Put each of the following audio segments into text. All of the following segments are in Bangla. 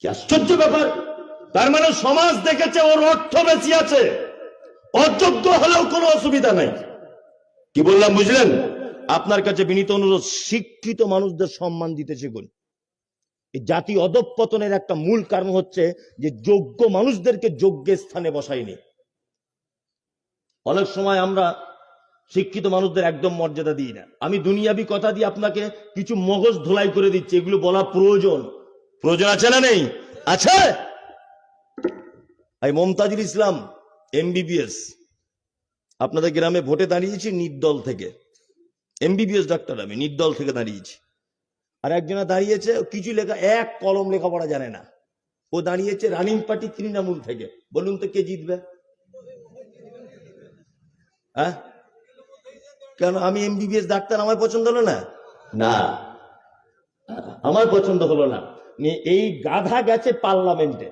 কি আশ্চর্য ব্যাপার? তার মানে সমাজ দেখেছে ওর অর্থ বেশি আছে। অযোগ্য হলেও কোনো অসুবিধা নাই। কি বললাম, বুঝলেন? আপনার কাছে বিনীত অনুরোধ, শিক্ষিত মানুষদের সম্মান দিতে শিখুন। জাতি অধঃপতনের একটা মূল কারণ হচ্ছে যে যোগ্য মানুষদেরকে যোগ্য স্থানে বসায়নি। অনেক সময় আমরা শিক্ষিত মানুষদের একদম মর্যাদা দিই না। আমি দুনিয়াবি কথা দিয়ে আপনাকে কিছু মগজ ধোলাই করে দিচ্ছি, এগুলো বলা প্রয়োজন। প্রয়োজন আছে না নেই? আছে? এই মমতাজুল ইসলাম এমবিবিএস আপনাদের গ্রামে ভোটে দাঁড়িয়েছি নির্দল থেকে। এমবিবিএস ডাক্তার আমি, নির্দল থেকে দাঁড়িয়েছি। আর একজনে দাঁড়িয়েছে, কিছু লেখা, এক কলম লেখাপড়া জানে না। ও দাঁড়িয়েছে রানিং পার্টি তৃণমূল থেকে। বলুন তো কে জিতবে? হ্যাঁ? কেন, আমি এমবিবিএস ডাক্তার, আমার পছন্দ হলো না? না। আমার পছন্দ হলো না। এই গাধা গেছে পার্লামেন্টে।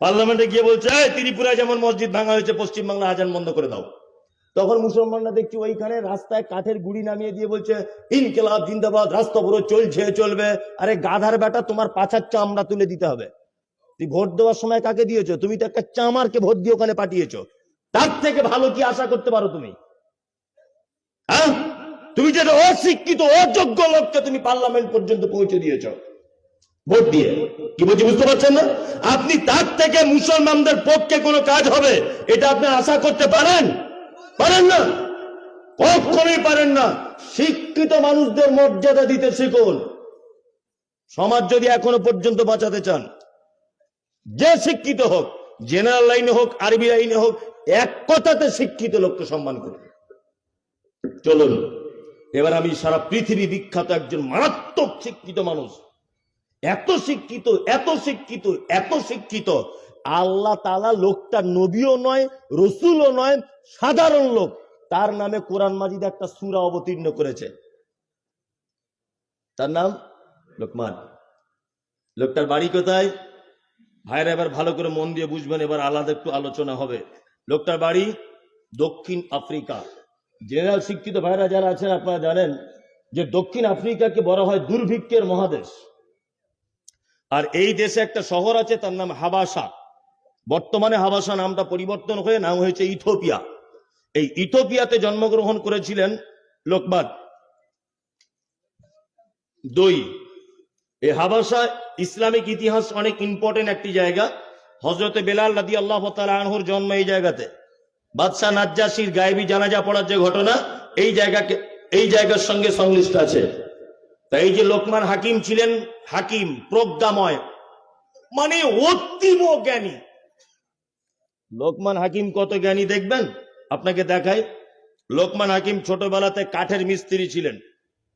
পার্লামেন্টে গিয়ে বলছে "এই, ত্রিপুরায় যেমন মসজিদ ভাঙা হয়েছে পশ্চিমবাংলা আজান বন্ধ করে দাও। তখন মুসলমানরা দেখছি ওইখানে রাস্তায় কাঠের গুড়ি নামিয়ে দিয়ে বলছে ইনকেলাব জিন্দাবাদ রাস্তা পুরো চলছে চলবে। আরে গাধার বেটা তোমার পাছার চামড়া তুলে দিতে হবে। তুই ভোট দেওয়ার সময় কাকে দিয়েছ? তুমি তো একটা চামারকে ভোট দিয়ে ওখানে পাঠিয়েছো। তার থেকে ভালো কি আশা করতে পারো তুমি? হ্যাঁ? তুমি যেটা অশিক্ষিত অযোগ্য লোককে তুমি পার্লামেন্ট পর্যন্ত পৌঁছে দিয়েছ। ভোট দিয়ে। কি বলছি বুঝতে পারছেন না? আপনি তার থেকে মুসলমানদের পক্ষে কোনো কাজ হবে, এটা আপনি আশা করতে পারেন? পারেন না? কখনোই পারেন না। শিক্ষিত মানুষদের মর্যাদা দিতে শিখুন। সমাজ যদি এখনও পর্যন্ত বাঁচাতে চান, যে শিক্ষিত হোক, জেনারেল লাইনে হোক, আরবি লাইনে হোক, এক কথাতে শিক্ষিত লোককে সম্মান করুন। চলুন, এবার আমি সারা পৃথিবী বিখ্যাত একজন মারাত্মক শিক্ষিত মানুষ এত শিক্ষিত এত শিক্ষিত এত শিক্ষিত। আল্লাহ তালা লোকটা নবীও নয়, রসুলও নয়, সাধারণ লোক। তার নামে কোরআন মাজিদ একটা সুরা অবতীর্ণ করেছে। তার নাম লোকমান। লোকটার বাড়ি কোথায়? ভাইরা এবার ভালো করে মন দিয়ে বুঝবেন, এবার আলাদা একটু আলোচনা হবে। লোকটার বাড়ি দক্ষিণ আফ্রিকা। জেনারেল শিক্ষিত ভাইরা যারা আছেন, আপনারা জানেন যে দক্ষিণ আফ্রিকাকে বলা হয় দুর্ভিক্ষের মহাদেশ। আর এই দেশে একটা শহর আছে, তার নাম হাবাসা। বর্তমানে হাবাসা নামটা পরিবর্তন হয়ে নাম হয়েছে ইথোপিয়া। এই ইথোপিয়াতে জন্মগ্রহণ করেছিলেন লোকবাদ দুই। এই হাবাসা ইসলামিক ইতিহাস অনেক ইম্পর্টেন্ট একটি জায়গা। হজরতে বেলাল রাদি আল্লাহ আনহুর জন্ম এই জায়গাতে। বাদশাহ নাজ্জাসির গায়েবী জানাজা পড়ার যে ঘটনা, এই জায়গাকে এই জায়গার সঙ্গে সংশ্লিষ্ট আছে। তাই এই যে লোকমান হাকিম ছিলেন হাকিম, প্রজ্ঞাময় মানে অতীব জ্ঞানী। লোকমান হাকিম কত জ্ঞানী দেখবেন? আপনাকে দেখাই। লোকমান হাকিম ছোটবেলাতে কাঠের মিস্ত্রি ছিলেন।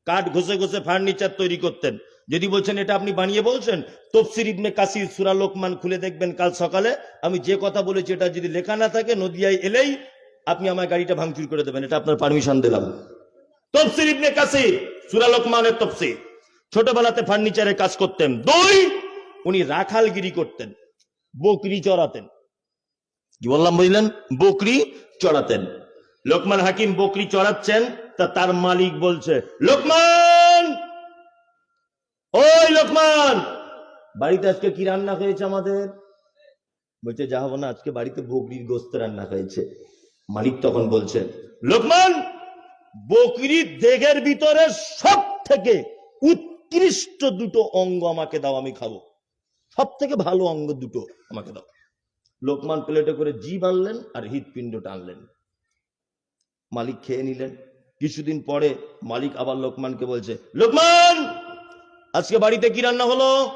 কাঠ ঘষে ঘষে ফার্নিচার তৈরি করতেন। যদি বলছেন, এটা আপনি বানিয়ে বলছেন? তফসির ইবনে কাসির সুরা লোকমান খুলে দেখবেন কাল সকালে। আমি যে কথা বলেছি, এটা যদি লেখা না থাকে, নদিয়ায় এলেই আপনি আমার গাড়িটা ভাঙচুর করে দেবেন। এটা আপনার পারমিশন দিলাম। তফসির ইবনে কাসির! সুরা লোকমানের তফসির। ছোটবেলাতে ফার্নিচারের কাজ করতেন। দুই, উনি রাখালগিরি করতেন, বকরি চড়াতেন। কি বললাম, বুঝলেন? বকরি চড়াতেন। লোকমান হাকিম বকরি চড়াচ্ছেন, তা তার মালিক বলছে, লোকমান! ওই লোকমান! বাড়িতে আজকে কি রান্না হয়েছে আমাদের? বলছে, যা হব না, আজকে বাড়িতে বকরির গোস্ত রান্না হয়েছে। মালিক তখন বলছে, লোকমান বকরির দেগের ভিতরে সব থেকে উৎকৃষ্ট দুটো অঙ্গ আমাকে দাও, আমি খাব। সব থেকে ভালো অঙ্গ দুটো আমাকে দাও। লোকমান প্লেটে করে জীব আনলেন আর হৃৎপিণ্ড টানলেন মালিক খেয়ে নিলেন। কিছুদিন পরে মালিক আবার লোকমানকে বলছে, লোকমান, আজকে বাড়িতে কি রান্না হলো?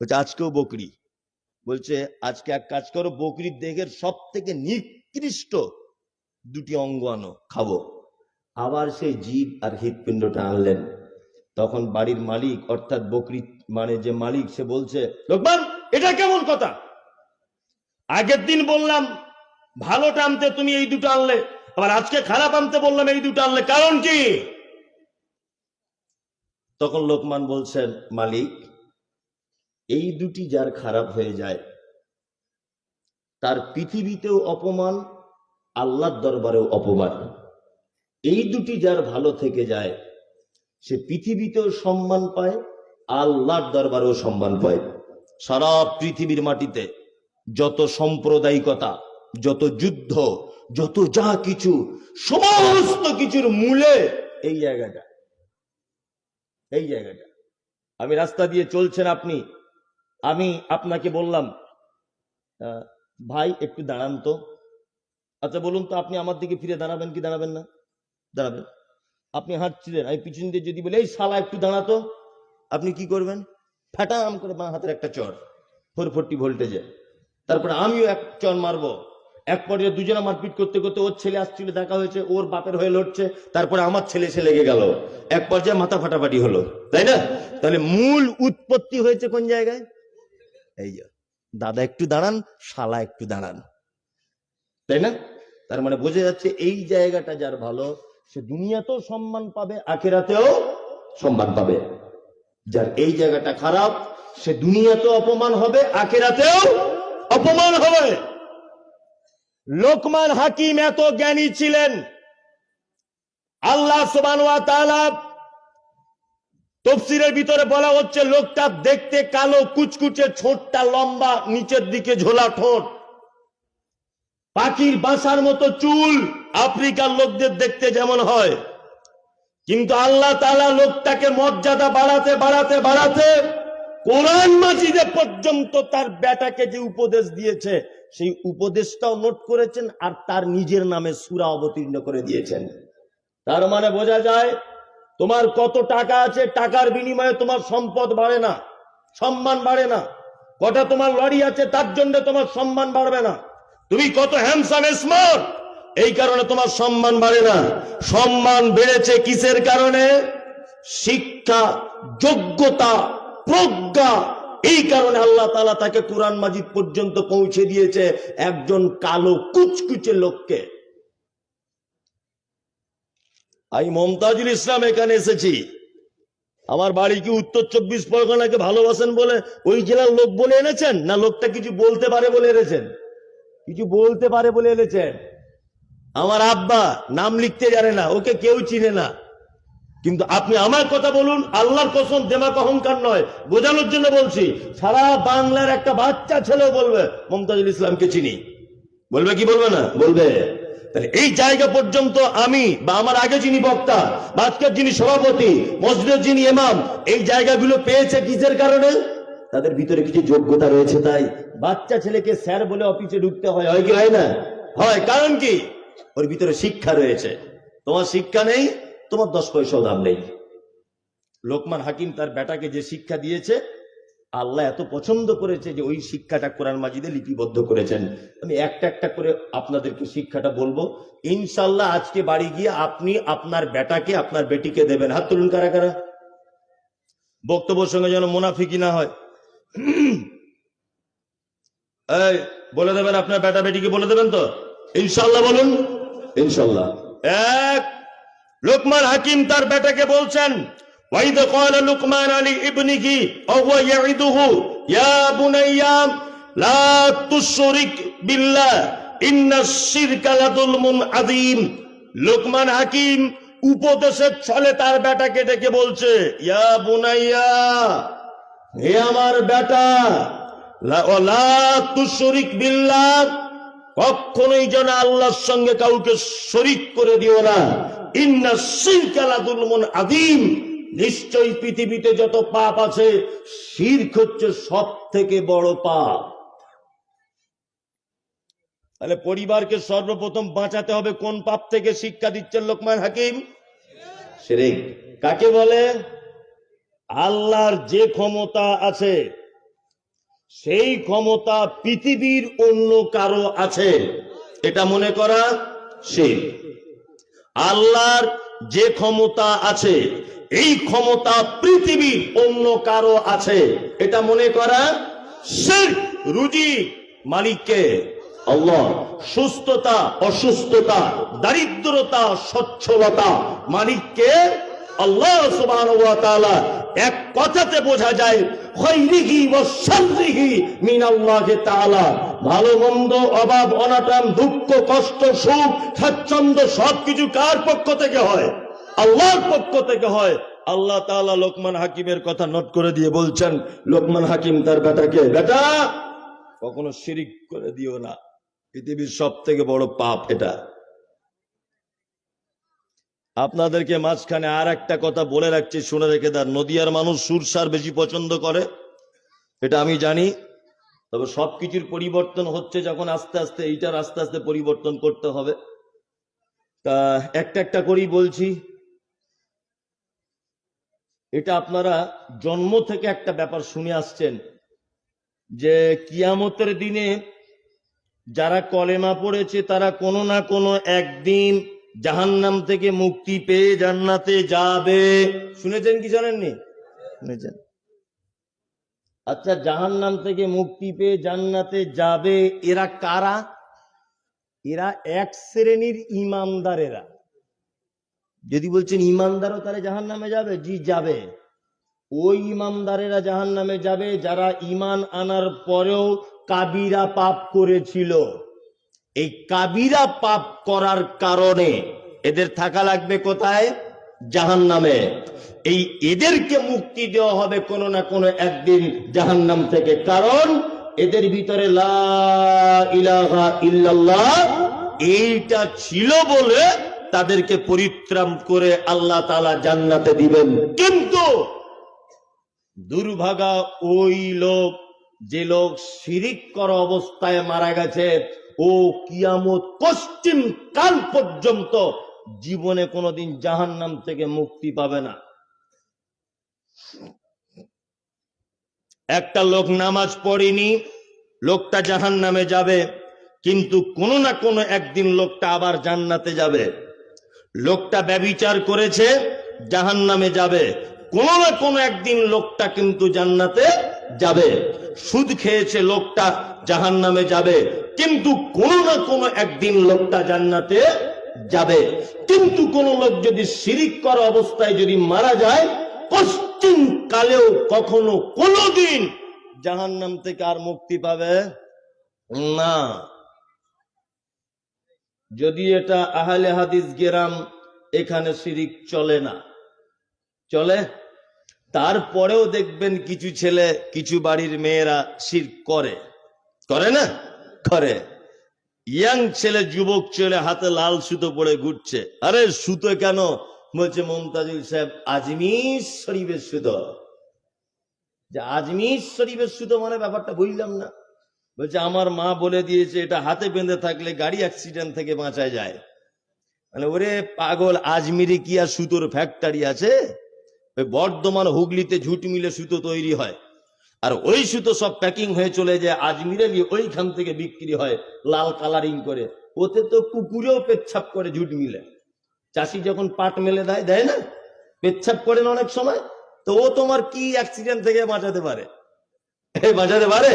বলছে, আজকেও বকরি। বলছে, আজকে এক কাজ করো বকরির দেহের সব থেকে নিকৃষ্ট দুটি অঙ্গ আনো, খাব। আবার সেই জীব আর হৃৎপিণ্ডটা আনলেন। তখন বাড়ির মালিক, অর্থাৎ বকরি মানে যে মালিক, সে বলছে, লোকমান, এটা কেমন কথা? আগের দিন বললাম ভালোটা আনতে তুমি এই দুটো আনলে, আবার আজকে খারাপ আনতে বললাম এই দুটো আনলে, কারণ কি? তখন লোকমান বলছেন, মালিক, এই দুটি যার খারাপ হয়ে যায়, তার পৃথিবীতেও অপমান, আল্লাহর দরবারেও অপমান। এই দুটি যার ভালো থেকে যায়, সে পৃথিবীতেও সম্মান পায়, আল্লাহর দরবারেও সম্মান পায়। সারা পৃথিবীর মাটিতে যত সাম্প্রদায়িকতা, যত যুদ্ধ, যত যা কিছু, সমস্ত কিছুর মূলে এই জায়গাটা। এই জায়গাটা। আমি রাস্তা দিয়ে চলছেন আপনি। আমি আপনাকে বললাম ভাই, একটু দাঁড়ান তো। আচ্ছা বলুন তো, আপনি আমার দিকে ফিরে দাঁড়াবেন কি দাঁড়াবেন না? দাঁড়াবেন। আপনি হাঁটছিলেন, আমি পিছন দিয়ে যদি বলে, এই শালা একটু দাঁড়াতো। আপনি কি করবেন? ফাটাম করে বাঁ হাতের একটা চর ফোর ফোরটি ভোল্টেজে তারপরে আমিও এক চর মারবো। এক পর্যায়ে দুজনে মারপিট করতে করতে ওর ছেলে আসছিল, দেখা হয়েছে, ওর বাপের হয়ে লড়ছে, তারপরে আমার ছেলে এসে লেগে গেল। এক পর্যায়ে মাথা ফাটাফাটি হলো, তাই না? তাহলে মূল উৎপত্তি হয়েছে কোন জায়গায়? এই যে, দাদা একটু দাঁড়ান, শালা একটু দাঁড়ান। তাই না? তার মানে বোঝা যাচ্ছে এই জায়গাটা যার ভালো সে দুনিয়াতেও সম্মান পাবে, আখেরাতেও সম্মান পাবে। যার এই জায়গাটা খারাপ, সে দুনিয়াতেও অপমান হবে, আখেরাতেও অপমান হবে। লোকমান হাকিম এত জ্ঞানী ছিলেন। আল্লাহ তফসিরের ভিতরে বলা হচ্ছে, লোকটা দেখতে কালো, কুচকুচে ছোটটা লম্বা, নিচের দিকে ঝোলা ঠোঁট। পাখির বাসার মতো চুল। আফ্রিকার লোকদের দেখতে যেমন হয়, কিন্তু আল্লাহ তালা লোকটাকে মর্যাদা বাড়াতে বাড়াতে বাড়াতে কোরআন মাজিদে পর্যন্ত তার বেটাকে যে উপদেশ দিয়েছে, সেই উপদেশটাও নোট করেছেন আর তার নিজের নামে সুরা অবতীর্ণ করে দিয়েছেন। তার মানে বোঝা যায়, তোমার কত টাকা আছে, টাকার বিনিময়ে তোমার সম্পদ বাড়ে না, সম্মান বাড়ে না। কটা তোমার লড়ি আছে, তার জন্য তোমার সম্মান বাড়বে না। তুমি কত হ্যান্ডসাম স্মার্ট এই কারণে তোমার সম্মান বাড়ে না। সম্মান বেড়েছে কিসের কারণে? শিক্ষা, যোগ্যতা, প্রজ্ঞা। এই কারণে আল্লাহ তালা তাকে কোরআন মাজিদ পর্যন্ত পৌঁছে দিয়েছে একজন কালো কুচকুচে লোককে। আমি মমতাজুল ইসলাম এখানে এসেছি। আমার বাড়ি কি উত্তর চব্বিশ পরগনাকে ভালোবাসেন বলে ওই জেলার লোক বলে এনেছেন? না লোকটা কিছু বলতে পারে বলে এনেছেন? কিছু বলতে পারে বলে এনেছেন? আমার আব্বা নাম লিখতে জানে না, ওকে কেউ চিনে না। কিন্তু আপনি আমার কথা বলুন, আল্লাহর কসম দেমাক অহংকার নয়। বোঝানোর জন্য বলছি, সারা বাংলার একটা বাচ্চা ছেলেও বলবে, মমতাজুল ইসলামকে চিনি। বলবে কি বলবে না? বলবে। তাহলে এই জায়গা পর্যন্ত আমি বা আমার আগে যিনি বক্তা বা আজকের যিনি সভাপতি, মসজিদের যিনি এমাম এই জায়গাগুলো পেয়েছে কিসের কারণে? তাদের ভিতরে কিছু যোগ্যতা রয়েছে তাই। বাচ্চা ছেলেকে স্যার বলে অফিসে ঢুকতে হয় হয় কি হয় না? হয়, কারণ কি? ওর ভিতরে শিক্ষা রয়েছে। তোমার শিক্ষা নেই, তোমার দশ পয়সাও দাম নেই। লোকমান হাকিম তার বেটাকে যে শিক্ষা দিয়েছে, আল্লাহ এত পছন্দ করেছে যে ওই শিক্ষাটা কোরআন মাজিদে লিপিবদ্ধ করেছেন। আমি একটা একটা করে আপনাদেরকে শিক্ষাটা বলব। ইনশাল্লাহ আজকে বাড়ি গিয়ে আপনি আপনার বেটাকে, আপনার বেটিকে দেবেন। হাত তুলুন কারা কারা? বক্তব্যের সঙ্গে যেন মুনাফিকি না হয়। এই, বলে দেবেন আপনার বেটা বেটিকে, বলে দেবেন তো? ইনশাল্লাহ বলুন। ইনশাল্লাহ এক, লোকমান হাকিম তার বেটাকে বলছেন লুকমান আলী ইবনিহি ওয়া হুয়া ইয়াইদুহু ইয়া বুনাইয়া, লা বিল্লাহ ইন্নাশ শিরকা লাযুলমুন আযীম। লোকমান হাকিম উপদেশের ছলে তার বেটাকে ডেকে বলছে, ইয়া বুনাইয়া, হে আমার বেটা লা তুশরিক বিল্লাহ কখনোই যেন আল্লাহর সঙ্গে কাউকে শরিক করে দিও না। ইন্না শিরকালাদুলমুন আদিম নিশ্চয়ই পৃথিবীতে যত পাপ আছে, শির্ক হচ্ছে সব থেকে বড় পাপ। তাহলে পরিবারকে সর্বপ্রথম বাঁচাতে হবে, কোন পাপ থেকে শিক্ষা দিচ্ছেন লোকমান হাকিম? শিরিক। কাকে বলে? আল্লাহর যে ক্ষমতা আছে সেই ক্ষমতা পৃথিবীর অন্য কারও আছে। এটা মনে করা শির আল্লাহর যে ক্ষমতা আছে, এই ক্ষমতা পৃথিবীর অন্য কারও আছে। এটা মনে করা রুজি মালিককে। আল্লাহ সুস্থতা, অসুস্থতা, দারিদ্রতা সচ্ছলতা মালিককে আল্লাহ তাআলা এক কথাতে বোঝা যায় ভালো মন্দ, অভাব অনাটন দুঃখ, কষ্ট, সুখ, স্বাচ্ছন্দ্য সবকিছু কার পক্ষ থেকে হয়? আল্লাহর পক্ষ থেকে হয়। আল্লাহ তাআলা লোকমান হাকিমের কথা নোট করে দিয়ে বলছেন, লোকমান হাকিম তার বেটাকে, বেটা, কখনো শিরিক করে দিও না। পৃথিবীর সব থেকে বড় পাপ এটা। আপনাদেরকে মাঝখানে আর একটা কথা বলে রাখছি, শুনে রেখে দেন। নদিয়ার মানুষ সুরসার বেশি পছন্দ করে, এটা আমি জানি। তবে সবকিছুর পরিবর্তন হচ্ছে যখন আস্তে আস্তে, এইটার আস্তে আস্তে পরিবর্তন করতে হবে। তা একটা একটা করেই বলছি। এটা আপনারা জন্ম থেকে একটা ব্যাপার শুনে আসছেন, যে কিয়ামতের দিনে যারা কলেমা পড়েছে, তারা কোনো না কোনো একদিন জাহান্নাম থেকে মুক্তি পেয়ে জান্নাতে যাবে। শুনেছেন কি জানেননি? শুনেছেন। আচ্ছা জাহান্নাম থেকে মুক্তি পেয়ে জান্নাতে যাবে এরা কারা? এরা এক শ্রেণির ইমানদারেরা যদি বলছেন ইমানদারও তাহলে জাহান নামে যাবে? জি যাবে। ওই ইমানদারেরা জাহান নামে যাবে যারা ইমান আনার পরেও কাবিরা পাপ করেছিল। এই কাবিরা পাপ করার কারণে এদের থাকা লাগবে কোথায়? জাহান নামে এই এদেরকে মুক্তি দেওয়া হবে কোনো না কোনো একদিন জাহান নাম থেকে। কারণ এদের ভিতরে এইটা ছিল বলে তাদেরকে পরিত্রাণ করে আল্লাহ তালা জান্নাতে দিবেন। কিন্তু দুর্ভাগা ওই লোক, যে লোক শিরিক করা অবস্থায় মারা গেছে ও কিয়ামত পশ্চিম কাল পর্যন্ত জীবনে কোনোদিন জাহান্নাম থেকে মুক্তি পাবে না। একটা লোক নামাজ পড়েনি, লোকটা জাহান নামে যাবে, কিন্তু কোনো না কোনো একদিন লোকটা আবার জান্নাতে যাবে। লোকটা ব্যবিচার করেছে জাহান নামে যাবে। কোনো না কোনো একদিন লোকটা কিন্তু জান্নাতে যাবে। সুদ খেয়েছে লোকটা জাহান নামে যাবে। কিন্তু কোনো না কোনো একদিন লোকটা জান্নাতে যাবে। কিন্তু কোন লোক যদি শিরিক করা অবস্থায় যদি মারা যায়, পশ্চিম কালেও কখনো কোনোদিন জাহান নাম থেকে আর মুক্তি পাবে না। যদি এটা আহলে হাদিস গেরাম এখানে শিরিক চলে না, চলে, তারপরেও দেখবেন কিছু ছেলে, কিছু বাড়ির মেয়েরা শির করে। করে না? করে ইয়াং ছেলে, যুবক ছেলে হাতে লাল সুতো পরে ঘুরছে। আরে, সুতো কেন? বলছে মমতাজুল সাহেব, আজমির শরীফের সুতো। যে আজমির শরীফের সুতো মানে ব্যাপারটা বুঝলাম না। বলছে, আমার মা বলে দিয়েছে, এটা হাতে বেঁধে থাকলে গাড়ি অ্যাক্সিডেন্ট থেকে বাঁচা যায়। মানে ওরে পাগল, আজমিরে কি আর সুতোর ফ্যাক্টরি আছে? ওই বর্ধমান হুগলিতে ঝুট মিলে সুতো তৈরি হয়। আর ওই সুতো সব প্যাকিং হয়ে চলে যায়। আজমিরে নিয়ে ওইখান থেকে বিক্রি হয় লাল কালারিং করে। ওতে তো কুকুরেও পেচ্ছাপ করে ঝুট মিলে। চাষি যখন পাট মেলে দেয় দেয় না? পেচ্ছাপ করেন অনেক সময়? তো ও তোমার কি অ্যাক্সিডেন্ট থেকে বাঁচাতে পারে? বাঁচাতে পারে!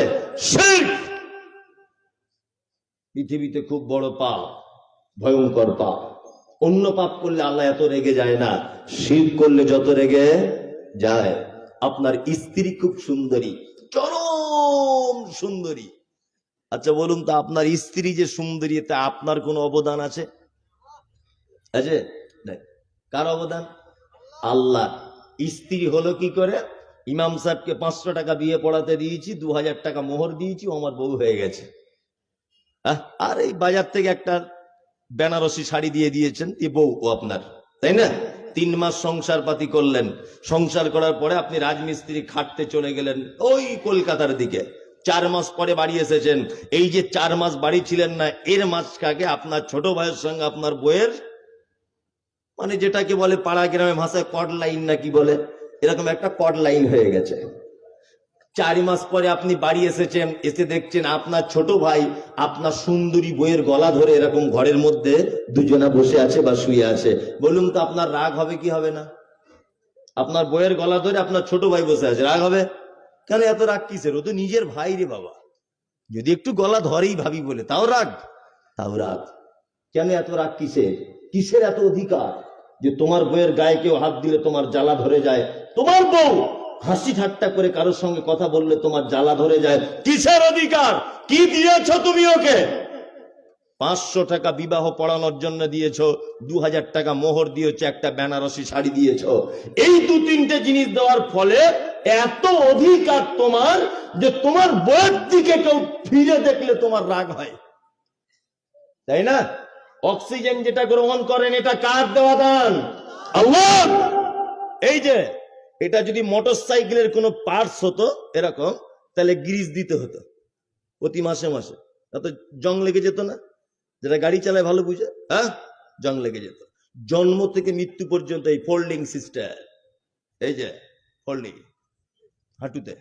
পৃথিবীতে খুব বড় পাপ, ভয়ঙ্কর পাপ। অন্য পাপ করলে আল্লাহ এত রেগে যায় না। শির করলে যত রেগে যায়। আপনার স্ত্রী খুব সুন্দরী, চরম সুন্দরী। আচ্ছা বলুন তো, আপনার স্ত্রী যে সুন্দরী এতে আপনার কোনো অবদান আছে? আছে? কার অবদান? আল্লাহ। স্ত্রী হলো কি করে? ইমাম সাহেবকে পাঁচশো টাকা বিয়ে পড়াতে দিয়েছি দু হাজার টাকা মোহর দিয়েছি আমার বউ হয়ে গেছে। আর এই বাজার থেকে একটা বেনারসি শাড়ি দিয়ে দিয়েছেন, এ বউ ও আপনার, তাই না? তিন মাস সংসার পাতি করলেন। সংসার করার পরে আপনি রাজমিস্ত্রি খাটতে চলে গেলেন ওই কলকাতার দিকে। চার মাস পরে বাড়ি এসেছেন। এই যে চার মাস বাড়ি ছিলেন না, এর মাঝখানে আপনার ছোট ভাইয়ের সঙ্গে আপনার বইয়ের মানে যেটাকে বলে পাড়া গ্রামে ভাষায় কট লাইন না কি বলে? এরকম একটা কট লাইন হয়ে গেছে। চারি মাস পরে আপনি বাড়ি এসেছেন, এসে দেখছেন আপনার ছোট ভাই আপনার সুন্দরী বইয়ের গলা ধরে এরকম ঘরের মধ্যে দুজনা বসে আছে বা শুয়ে আছে। বলুন তো আপনার রাগ হবে কি হবে না? আপনার বইয়ের গলা ধরে আপনার ছোট ভাই বসে আছে, রাগ হবে? কেন এত রাগ কিসের? ও তো নিজের ভাই রে বাবা। যদি একটু গলা ধরেই ভাবি বলে, তাও রাগ? তাও রাগ। কেন এত রাগ কিসের? কিসের এত অধিকার যে তোমার বইয়ের গায়ে কেউ হাত দিলে তোমার জ্বালা ধরে যায়? তোমার বউ হাসি ঠাট্টা করে কারোর সঙ্গে কথা বললে তোমার জ্বালা ধরে যায়। কিসের অধিকার? কি দিয়েছ তুমি ওকে? পাঁচশো টাকা বিবাহ পড়ানোর জন্য দিয়েছ, দু হাজার টাকা মোহর দিয়েছ, একটা বেনারসি শাড়ি দিয়েছ। এই দু তিনটে জিনিস দেওয়ার ফলে এত অধিকার তোমার যে তোমার বইয়ের দিকে কেউ ফিরে দেখলে তোমার রাগ হয়। তাই না? অক্সিজেন যেটা গ্রহণ করেন, এটা কার দেওয়া দান? এই যে এটা যদি মোটর সাইকেলের কোনো পার্টস হতো এরকম, তাহলে গ্রিজ দিতে হতো প্রতি মাসে মাসে। তাতে জং লেগে যেত না। যেটা গাড়ি চালায় ভালো বুঝে হ্যাঁ? জং লেগে যেত। জন্ম থেকে মৃত্যু পর্যন্ত এই ফোল্ডিং সিস্টেম এই যে ফোল্ডিং হাঁটুতে।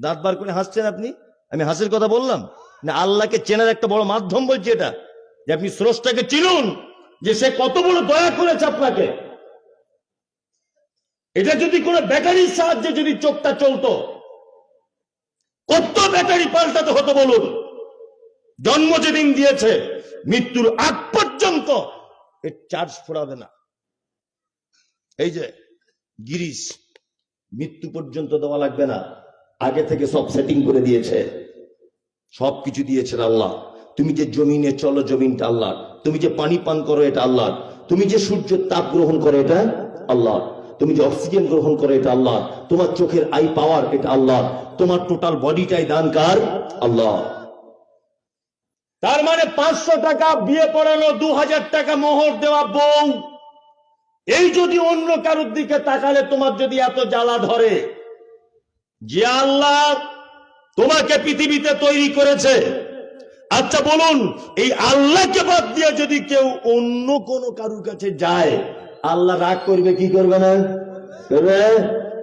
দাঁত বার করে হাসছেন আপনি? আমি হাসির কথা বললাম? না, আল্লাহকে চেনার একটা বড় মাধ্যম বলছি এটা, যে আপনি স্রষ্টাকে চিনুন, যে সে কত বড় দয়া করেছে আপনাকে। এটা যদি কোনো ব্যাটারির সাহায্যে যদি চোখটা চলতো, কত ব্যাটারি পাল্টাতে হতো বলুন? জন্ম যেদিন দিয়েছে, মৃত্যুর আগ পর্যন্ত এর চার্জ ফোড়াবে না। এই যে গিরিশ, মৃত্যু পর্যন্ত দেওয়া লাগবে না, আগে থেকে সব সেটিং করে দিয়েছে। সব কিছু দিয়েছেন আল্লাহ। তুমি যে জমিনে চলো, জমিনটা আল্লাহ তুমি যে পানি পান করো, এটা আল্লাহ তুমি যে সূর্যের তাপ গ্রহণ করো, এটা আল্লাহ তুমি যে অক্সিজেন গ্রহণ করো, এটা আল্লাহ। তোমার চোখের আই পাওয়ার এটা আল্লাহ। তোমার টোটাল বডিটাই দানকার আল্লাহ। তার মানে পাঁচশো টাকা বিয়ে পড়ানো দু হাজার টাকা মোহর দেওয়া বউ। এই যদি অন্য কারোর দিকে তাকালে তোমার যদি এত জ্বালা ধরে যে আল্লাহ তোমাকে পৃথিবীতে তৈরি করেছে। আচ্ছা বলুন, এই আল্লাহকে বাদ দিয়ে যদি কেউ অন্য কোনো কারুর কাছে যায় আল্লাহ রাগ করবে, কি করবে না? করবে?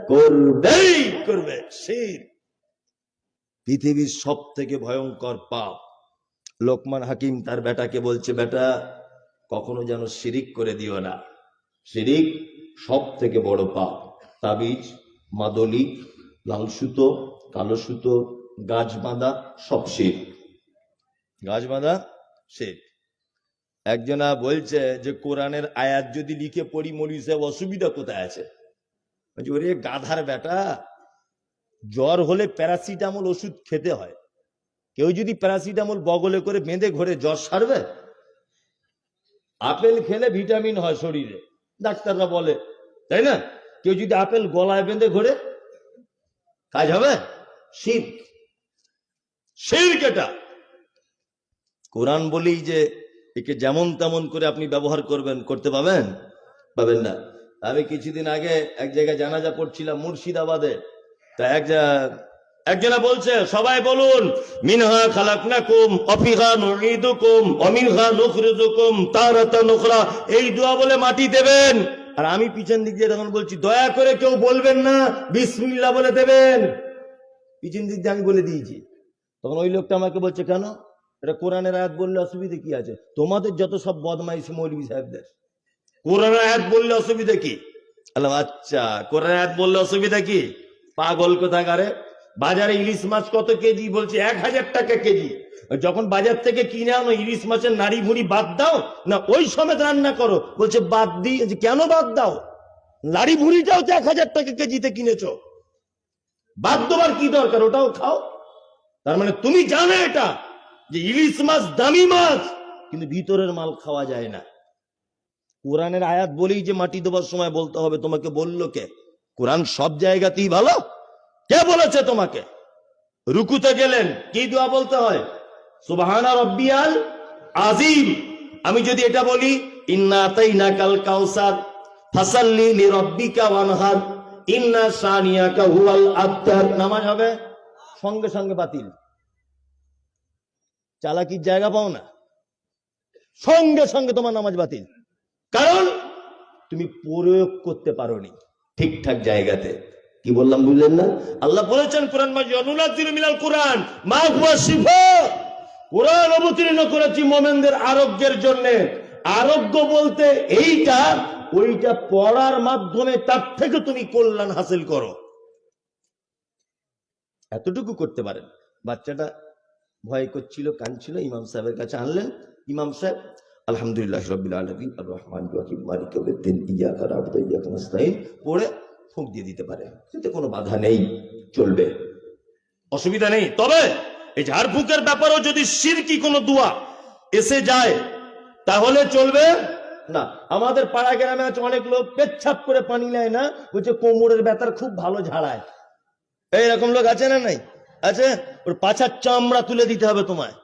করবেই করবে, শির। পৃথিবীর সব থেকে ভয়ঙ্কর পাপ। লোকমান হাকিম তার বেটাকে বলছে, বেটা, কখনো যেন শিরিক করে দিও না। শিরিক সব থেকে বড় পাপ। তাবিজ, মাদলি, লাল সুতো, কালো সুতো, গাছ বাঁধা, সব শির। গাছ বাঁধা, শির। একজনা বলছে যে, কোরআনের আয়াত যদি লিখে পড়ি মরি সাহেব, অসুবিধা কোথায় আছে? ওরে গাধার বেটা, জ্বর হলে প্যারাসিটামল ওষুধ খেতে হয়। কেউ যদি প্যারাসিটামল বগলে করে বেঁধে ঘরে, জ্বর সারবে? আপেল খেলে ভিটামিন হয় শরীরে, ডাক্তাররা বলে, তাই না? কেউ যদি আপেল গলায় বেঁধে ঘরে, কাজ হবে? শির শির এটা। কোরআন বলি যে একে যেমন তেমন করে আপনি ব্যবহার করবেন, করতে পাবেন পাবেন না। আমি কিছুদিন আগে এক জায়গায় জানাজা পড়ছিলাম মুর্শিদাবাদে। তা এক একজনা বলছে, সবাই বলুন, মিনহা খালাকনাকুম, অফিহা নুঈদুকুম, অমিনহা নুখরিজুকুম তারাতা নুখরা এই দোয়া বলে মাটি দেবেন। আর আমি পিছন দিক দিয়ে তখন বলছি, দয়া করে কেউ বলবেন না, বিসমিল্লাহ বলে দেবেন। পিছন দিক দিয়ে আমি বলে দিয়েছি। তখন ওই লোকটা আমাকে বলছে, কেন? এটা কোরআনের আয়াত বললে অসুবিধা কি আছে? তোমাদের যত সব বদমাইশি মৌলবী সাহেবদের। কোরআনের আয়াত বললে অসুবিধা কি? আচ্ছা কোরআনের আয়াত বললে অসুবিধা কি? পাগল কোথাকারে? বাজারে ইলিশ মাছ কত কেজি? বলছে, এক হাজার টাকা কেজি। যখন বাজার থেকে কিনে আনো, ইলিশ মাছের নাড়ি ভুড়ি বাদ দাও, না, ওই সমেত রান্না করো। বলছে, বাদ যে কেন বাদ দাও? নাড়ি ভুড়িটাও তো এক হাজার টাকা কেজিতে কিনেছ। বাদ দেওয়ার কি দরকার? ওটাও খাও। তার মানে তুমি জানো এটা। যে ইলিশ মাছ দামি মাছ, কিন্তু ভিতরের মাল খাওয়া যায় না। কোরআনের আয়াত বলেই যে মাটি দেবার সময় বলতে হবে, তোমাকে বলল কে? কোরআন সব জায়গাতেই ভালো? কে বলেছে তোমাকে? রুকুতে গেলেন, কি দোয়া বলতে হয়? সুবহানা রব্বিয়াল আজিম আমি যদি এটা বলি, ইন্না তাইনা কাল কাউসার ফাসাল্লি লি রব্বিকা ওয়ানহার, ইন্না সানিয়াকা হুয়াল আবতার। নামাজ হবে? সঙ্গে সঙ্গে বাতিল। চালাকির জায়গা পাও না। সঙ্গে সঙ্গে তোমার নামাজ বাতিল। কারণ তুমি প্রয়োগ করতে পারোনি ঠিকঠাক জায়গাতে। কি বললাম বুঝলেন না? আল্লাহ বলেছেন, কোরআন কোরআন অবতীর্ণ করেছি মোমেনদের আরোগ্যের জন্য। আরোগ্য বলতে এইটা, ওইটা পড়ার মাধ্যমে তার থেকে তুমি কল্যাণ হাসিল করো। এতটুকু করতে পারেন। বাচ্চাটা ভয় করছিল, কাঁদছিল, ইমাম সাহেবের কাছে আনলেন। ইমাম সাহেব, আলহামদুলিল্লাহ রবিল আলমিন, আর রহমান রহিম, মালিক ইয়াউমিদ্দিন, ইয়াকা পড়ে ফুঁক দিয়ে দিতে পারে। এতে কোনো বাধা নেই, চলবে। অসুবিধা নেই। তবে এই ঝাড়ফুঁকের ব্যাপারেও যদি সিরকি কোনো দোয়া এসে যায়, তাহলে চলবে না। আমাদের পাড়া গ্রামে আছে অনেক লোক, পেচ্ছাপ করে পানি নেয় না, বলছে কোমরের ব্যথার খুব ভালো ঝাড়ায়। এইরকম লোক আছে না নাই? আছে? ওর পাছার চামড়া তুলে দিতে হবে তোমায়।